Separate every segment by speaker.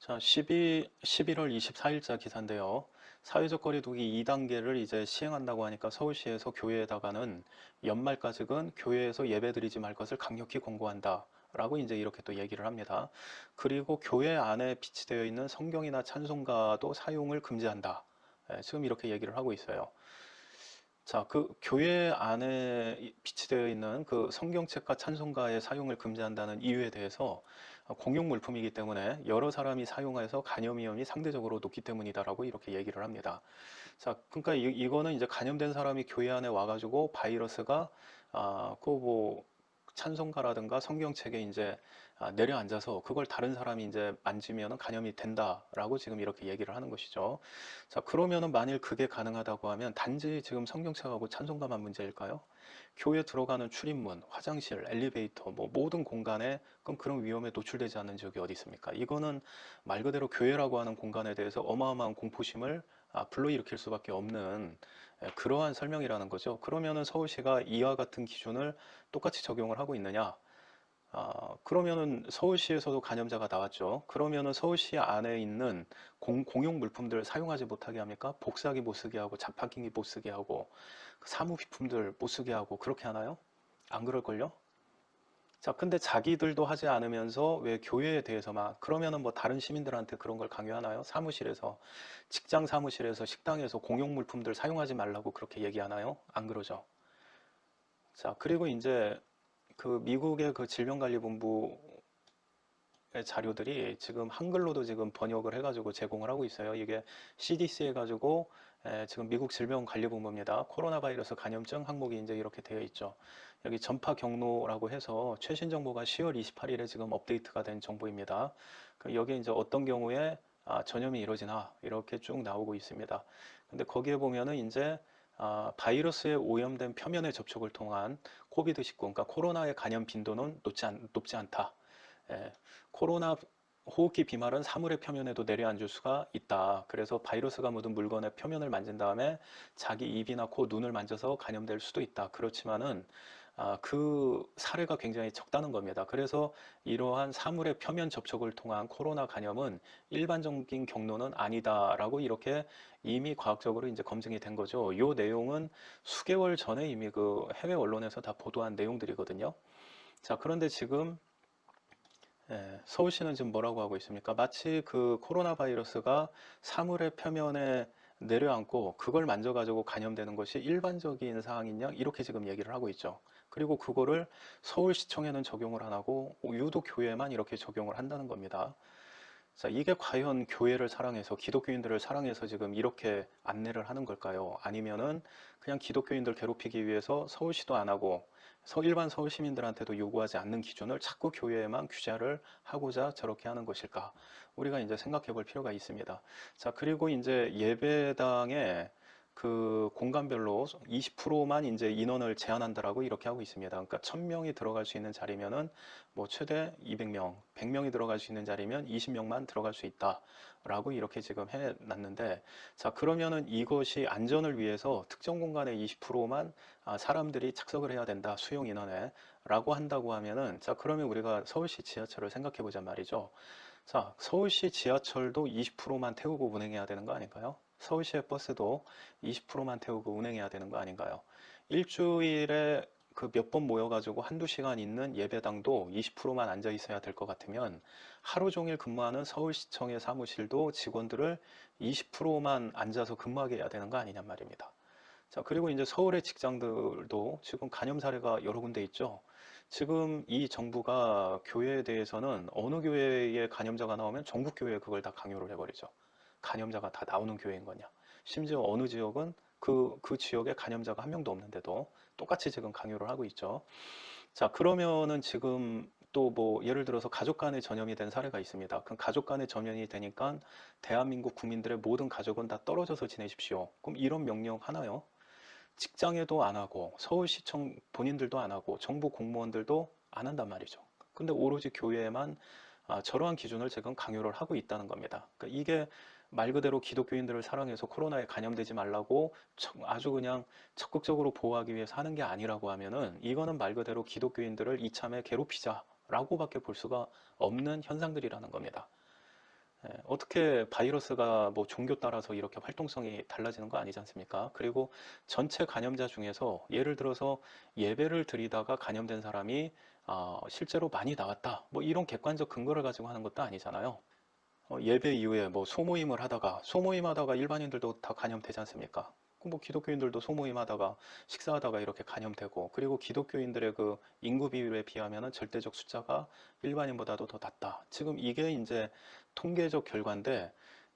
Speaker 1: 자, 12, 11월 24일자 기사인데요. 사회적 거리두기 2단계를 이제 시행한다고 하니까 서울시에서 교회에다가는 연말까지는 교회에서 예배드리지 말 것을 강력히 권고한다. 라고 이제 이렇게 또 얘기를 합니다. 그리고 교회 안에 비치되어 있는 성경이나 찬송가도 사용을 금지한다. 예, 지금 이렇게 얘기를 하고 있어요. 자, 그 교회 안에 이- 비치되어 있는 그 성경책과 찬송가의 사용을 금지한다는 이유에 대해서 공용 물품이기 때문에 여러 사람이 사용해서 간염 위험이 상대적으로 높기 때문이다라고 이렇게 얘기를 합니다. 자, 그러니까 이, 이거는 이제 감염된 사람이 교회 안에 와가지고 바이러스가 아, 그뭐 찬송가라든가 성경책에 이제 아, 내려앉아서 그걸 다른 사람이 이제 만지면은 감염이 된다라고 지금 이렇게 얘기를 하는 것이죠. 자, 그러면은 만일 그게 가능하다고 하면 단지 지금 성경책하고 찬송가만 문제일까요? 교회 들어가는 출입문, 화장실, 엘리베이터, 뭐 모든 공간에 그럼 그런 위험에 노출되지 않는 지역이 어디 있습니까? 이거는 말 그대로 교회라고 하는 공간에 대해서 어마어마한 공포심을 아, 불러일으킬 수밖에 없는 예, 그러한 설명이라는 거죠. 그러면은 서울시가 이와 같은 기준을 똑같이 적용을 하고 있느냐? 아, 그러면은 서울시에서도 감염자가 나왔죠. 그러면은 서울시 안에 있는 공, 공용 물품들 사용하지 못하게 합니까? 복사기 못 쓰게 하고 자판기 못 쓰게 하고 그 사무 비품들 못 쓰게 하고 그렇게 하나요? 안 그럴걸요? 자, 근데 자기들도 하지 않으면서 왜 교회에 대해서만 그러면은 뭐 다른 시민들한테 그런 걸 강요하나요? 사무실에서 직장 사무실에서 식당에서 공용 물품들 사용하지 말라고 그렇게 얘기하나요? 안 그러죠. 자, 그리고 이제 그 미국의 그 질병관리본부의 자료들이 지금 한글로도 지금 번역을 해가지고 제공을 하고 있어요. 이게 CDC 해가지고 에, 지금 미국 질병관리본부입니다. 코로나 바이러스 감염증 항목이 이제 이렇게 되어 있죠. 여기 전파 경로라고 해서 최신 정보가 10월 28일에 지금 업데이트가 된 정보입니다. 그 여기에 이제 어떤 경우에 아, 전염이 이루어지나 이렇게 쭉 나오고 있습니다. 근데 거기에 보면은 이제 아, 바이러스에 오염된 표면의 접촉을 통한 코비드19, 그러니까 코로나의 감염 빈도는 높지, 않, 높지 않다. 예, 코로나 호흡기 비말은 사물의 표면에도 내려앉을 수가 있다. 그래서 바이러스가 묻은 물건의 표면을 만진 다음에 자기 입이나 코, 눈을 만져서 감염될 수도 있다. 그렇지만은 아, 그 사례가 굉장히 적다는 겁니다. 그래서 이러한 사물의 표면 접촉을 통한 코로나 감염은 일반적인 경로는 아니다라고 이렇게 이미 과학적으로 이제 검증이 된 거죠. 이 내용은 수개월 전에 이미 그 해외 언론에서 다 보도한 내용들이거든요. 자, 그런데 지금 예, 서울시는 지금 뭐라고 하고 있습니까? 마치 그 코로나 바이러스가 사물의 표면에 내려앉고 그걸 만져가지고 감염되는 것이 일반적인 양 이렇게 지금 얘기를 하고 있죠. 그리고 그거를 서울시청에는 적용을 안 하고 유독 교회만 이렇게 적용을 한다는 겁니다. 자, 이게 과연 교회를 사랑해서 기독교인들을 사랑해서 지금 이렇게 안내를 하는 걸까요? 아니면은 그냥 기독교인들 괴롭히기 위해서 서울시도 안 하고 서 일반 서울 시민들한테도 요구하지 않는 기준을 자꾸 교회에만 규제를 하고자 저렇게 하는 것일까? 우리가 이제 생각해 볼 필요가 있습니다. 자, 그리고 이제 예배당에 그 공간별로 20%만 이제 인원을 제한한다라고 이렇게 하고 있습니다. 그러니까 1000명이 들어갈 수 있는 자리면은 뭐 최대 200명, 100명이 들어갈 수 있는 자리면 20명만 들어갈 수 있다라고 이렇게 지금 해 놨는데 자, 그러면은 이것이 안전을 위해서 특정 공간에 20%만 아, 사람들이 착석을 해야 된다. 수용 인원에 라고 한다고 하면은 자, 그러면 우리가 서울시 지하철을 생각해 보자 말이죠. 자, 서울시 지하철도 20%만 태우고 운행해야 되는 거 아닌가요? 서울시의 버스도 20%만 태우고 운행해야 되는 거 아닌가요? 일주일에 그 몇 번 모여가지고 한두 시간 있는 예배당도 20%만 앉아 있어야 될 것 같으면 하루 종일 근무하는 서울시청의 사무실도 직원들을 20%만 앉아서 근무하게 해야 되는 거 아니냔 말입니다. 자, 그리고 이제 서울의 직장들도 지금 감염 사례가 여러 군데 있죠. 지금 이 정부가 교회에 대해서는 어느 교회에 감염자가 나오면 전국 교회에 그걸 다 강요를 해버리죠. 감염자가 다 나오는 교회인 거냐. 심지어 어느 지역은 그, 그 지역에 감염자가 한 명도 없는데도 똑같이 지금 강요를 하고 있죠. 자, 그러면은 지금 또 뭐 예를 들어서 가족 간에 전염이 된 사례가 있습니다. 그럼 가족 간에 전염이 되니까 대한민국 국민들의 모든 가족은 다 떨어져서 지내십시오. 그럼 이런 명령 하나요? 직장에도 안 하고 서울시청 본인들도 안 하고 정부 공무원들도 안 한단 말이죠. 근데 오로지 교회에만 아, 저러한 기준을 지금 강요를 하고 있다는 겁니다. 그러니까 이게 말 그대로 기독교인들을 사랑해서 코로나에 감염되지 말라고 아주 그냥 적극적으로 보호하기 위해서 하는 게 아니라고 하면은 이거는 말 그대로 기독교인들을 이참에 괴롭히자라고밖에 볼 수가 없는 현상들이라는 겁니다. 예, 어떻게 바이러스가 뭐 종교 따라서 이렇게 활동성이 달라지는 거 아니지 않습니까? 그리고 전체 감염자 중에서 예를 들어서 예배를 드리다가 감염된 사람이 아, 실제로 많이 나왔다. 뭐 이런 객관적 근거를 가지고 하는 것도 아니잖아요. 어, 예배 이후에 뭐 소모임을 하다가 소모임 하다가 일반인들도 다 감염되지 않습니까? 그뭐 기독교인들도 소모임 하다가 식사하다가 이렇게 감염되고 그리고 기독교인들의 그 인구 비율에 비하면은 절대적 숫자가 일반인보다도 더 낮다. 지금 이게 이제 통계적 결과인데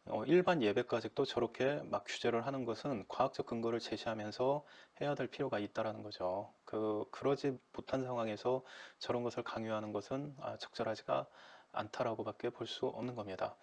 Speaker 1: 어, 일반 예배까지도 저렇게 막 규제를 하는 것은 과학적 근거를 제시하면서 해야 될 필요가 있다라는 거죠. 그 그러지 못한 상황에서 저런 것을 강요하는 것은 아, 적절하지가 않다라고밖에 볼 수 없는 겁니다.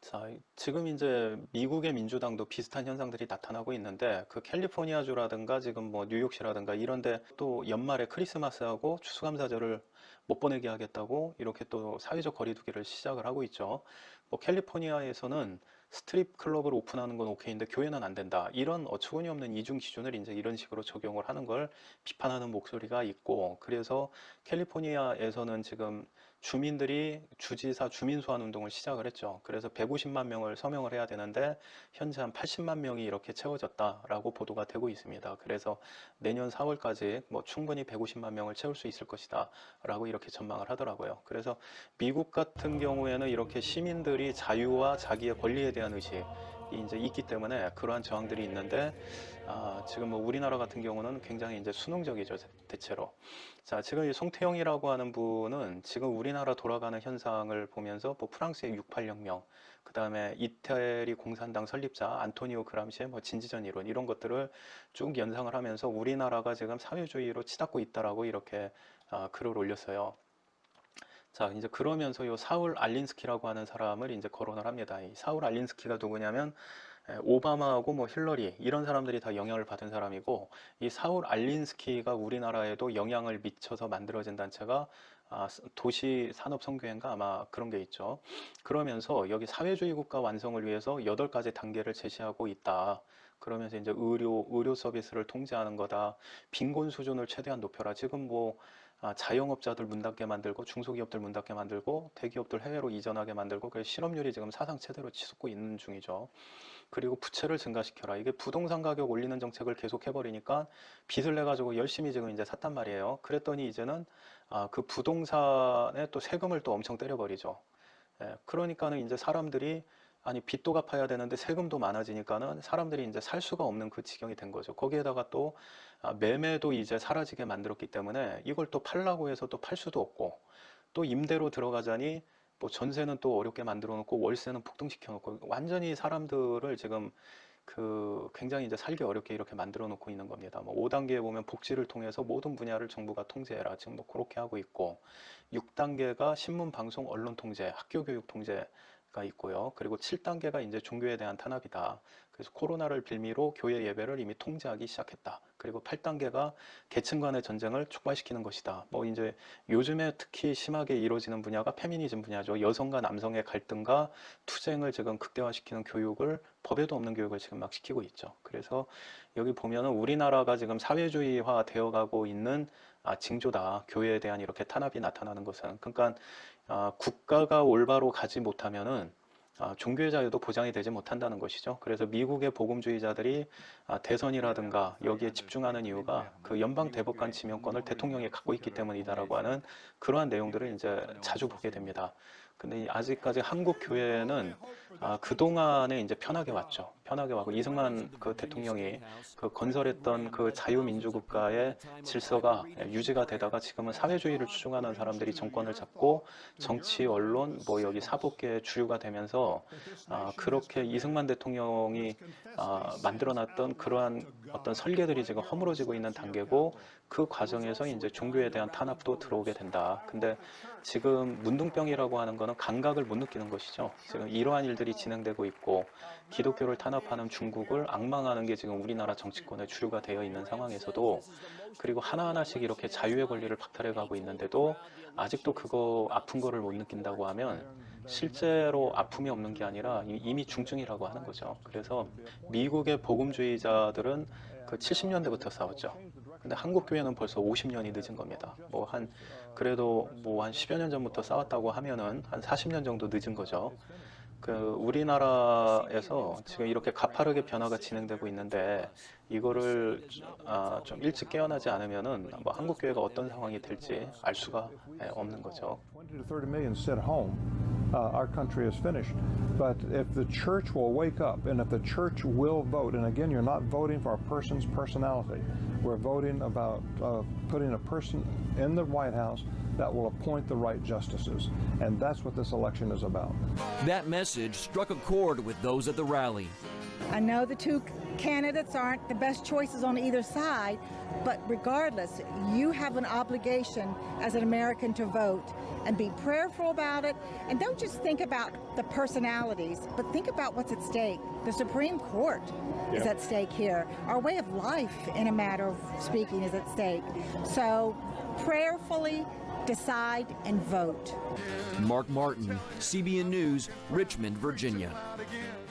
Speaker 1: 자, 지금 이제 미국의 민주당도 비슷한 현상들이 나타나고 있는데 그 캘리포니아주라든가 지금 뭐 뉴욕시라든가 이런데 또 연말에 크리스마스하고 추수감사절을 못 보내게 하겠다고 이렇게 또 사회적 거리두기를 시작을 하고 있죠. 뭐 캘리포니아에서는 스트립 클럽을 오픈하는 건 오케이인데 교회는 안 된다. 이런 어처구니 없는 이중 기준을 이제 이런 식으로 적용을 하는 걸 비판하는 목소리가 있고 그래서 캘리포니아에서는 지금 주민들이 주지사 주민 소환 운동을 시작을 했죠. 그래서 150만 명을 서명을 해야 되는데 현재 한 80만 명이 이렇게 채워졌다라고 보도가 되고 있습니다. 그래서 내년 4월까지 뭐 충분히 150만 명을 채울 수 있을 것이다라고 이렇게 전망을 하더라고요. 그래서 미국 같은 경우에는 이렇게 시민들이 자유와 자기의 권리에 대한 의식 이 이제 있기 때문에 그러한 저항들이 있는데 아, 지금 뭐 우리나라 같은 경우는 굉장히 이제 수능적이죠 대체로. 자 지금 이 송태영이라고 하는 분은 지금 우리나라 돌아가는 현상을 보면서 뭐 프랑스의 68혁명, 그 다음에 이태리 공산당 설립자 안토니오 그람시의 뭐 진지전 이론 이런 것들을 쭉 연상을 하면서 우리나라가 지금 사회주의로 치닫고 있다라고 이렇게 아, 글을 올렸어요. 자, 이제 그러면서 요 사울 알린스키라고 하는 사람을 이제 거론을 합니다. 이 사울 알린스키가 누구냐면 에, 오바마하고 뭐 힐러리 이런 사람들이 다 영향을 받은 사람이고 이 사울 알린스키가 우리나라에도 영향을 미쳐서 만들어진 단체가 아, 도시 산업 선교회인가 아마 그런 게 있죠. 그러면서 여기 사회주의 국가 완성을 위해서 여덟 가지 단계를 제시하고 있다. 그러면서 이제 의료 의료 서비스를 통제하는 거다. 빈곤 수준을 최대한 높여라. 지금 뭐 아, 자영업자들 문 닫게 만들고 중소기업들 문 닫게 만들고 대기업들 해외로 이전하게 만들고 그 실업률이 지금 사상 최대로 치솟고 있는 중이죠. 그리고 부채를 증가시켜라. 이게 부동산 가격 올리는 정책을 계속 해버리니까 빚을 내 가지고 열심히 지금 이제 샀단 말이에요. 그랬더니 이제는 아, 그 부동산에 또 세금을 또 엄청 때려버리죠. 예, 그러니까는 이제 사람들이 아니 빚도 갚아야 되는데 세금도 많아지니까는 사람들이 이제 살 수가 없는 그 지경이 된 거죠. 거기에다가 또 아, 매매도 이제 사라지게 만들었기 때문에 이걸 또 팔라고 해서 또 팔 수도 없고 또 임대로 들어가자니 뭐 전세는 또 어렵게 만들어 놓고 월세는 폭등시켜 놓고 완전히 사람들을 지금 그 굉장히 이제 살기 어렵게 이렇게 만들어 놓고 있는 겁니다. 뭐 5단계에 보면 복지를 통해서 모든 분야를 정부가 통제해라. 지금 뭐 그렇게 하고 있고 6단계가 신문, 방송, 언론 통제, 학교 교육 통제 가 있고요. 그리고 7단계가 이제 종교에 대한 탄압이다. 그래서 코로나를 빌미로 교회 예배를 이미 통제하기 시작했다. 그리고 8단계가 계층 간의 전쟁을 촉발시키는 것이다. 뭐 이제 요즘에 특히 심하게 이루어지는 분야가 페미니즘 분야죠. 여성과 남성의 갈등과 투쟁을 지금 극대화시키는 교육을 법에도 없는 교육을 지금 막 시키고 있죠. 그래서 여기 보면은 우리나라가 지금 사회주의화 되어가고 있는 아, 징조다. 교회에 대한 이렇게 탄압이 나타나는 것은. 그러니까 아, 국가가 올바로 가지 못하면은 아, 종교의 자유도 보장이 되지 못한다는 것이죠. 그래서 미국의 복음주의자들이 아, 대선이라든가 여기에 집중하는 이유가 그 연방 대법관 지명권을 대통령이 갖고 있기 때문이다라고 하는 그러한 내용들을 이제 자주 보게 됩니다. 근데 이 아직까지 한국 교회는 아, 그동안에 이제 편하게 왔죠. 편하게 왔고 이승만 그 대통령이 그 건설했던 그 자유민주국가의 질서가 유지가 되다가 지금은 사회주의를 추종하는 사람들이 정권을 잡고 정치, 언론, 뭐 여기 사법계의 주류가 되면서 아, 그렇게 이승만 대통령이 아, 만들어놨던 그러한 어떤 설계들이 지금 허물어지고 있는 단계고 그 과정에서 이제 종교에 대한 탄압도 들어오게 된다. 근데 지금 문둥병이라고 하는 거는 감각을 못 느끼는 것이죠. 지금 이러한 일들이 진행되고 있고 기독교를 탄압하는 중국을 악망하는 게 지금 우리나라 정치권의 주류가 되어 있는 상황에서도 그리고 하나하나씩 이렇게 자유의 권리를 박탈해 가고 있는데도 아직도 그거 아픈 거를 못 느낀다고 하면 실제로 아픔이 없는 게 아니라 이미 중증이라고 하는 거죠. 그래서 미국의 복음주의자들은 그 70년대부터 싸웠죠. 근데 한국 교회는 벌써 50년이 늦은 겁니다. 뭐 한 그래도 뭐 한 10여 년 전부터 싸웠다고 하면은 한 40년 정도 늦은 거죠. 그 우리나라에서 지금 이렇게 가파르게 변화가 진행되고 있는데 이거를 아, 좀 일찍 깨어나지 않으면은 뭐 한국 교회가 어떤 상황이 될지 알 수가 예, 없는 거죠.
Speaker 2: 20 to 30 million sit home, uh, our country is finished. But if the church will wake up and if the church will vote, and again, you're not voting for a person's personality, we're voting about uh, putting a person in the White House that will appoint the right justices. And that's what this election is about.
Speaker 3: That message struck a chord with those at the rally.
Speaker 4: I know the two candidates aren't the best choices on either side, but regardless, you have an obligation as an American to vote and be prayerful about it. And don't just think about the personalities, but think about what's at stake. The Supreme Court is at stake here. Our way of life, in a matter of speaking, is at stake. So prayerfully decide and vote.
Speaker 3: Mark Martin, CBN News, Richmond, Virginia.
Speaker 5: again.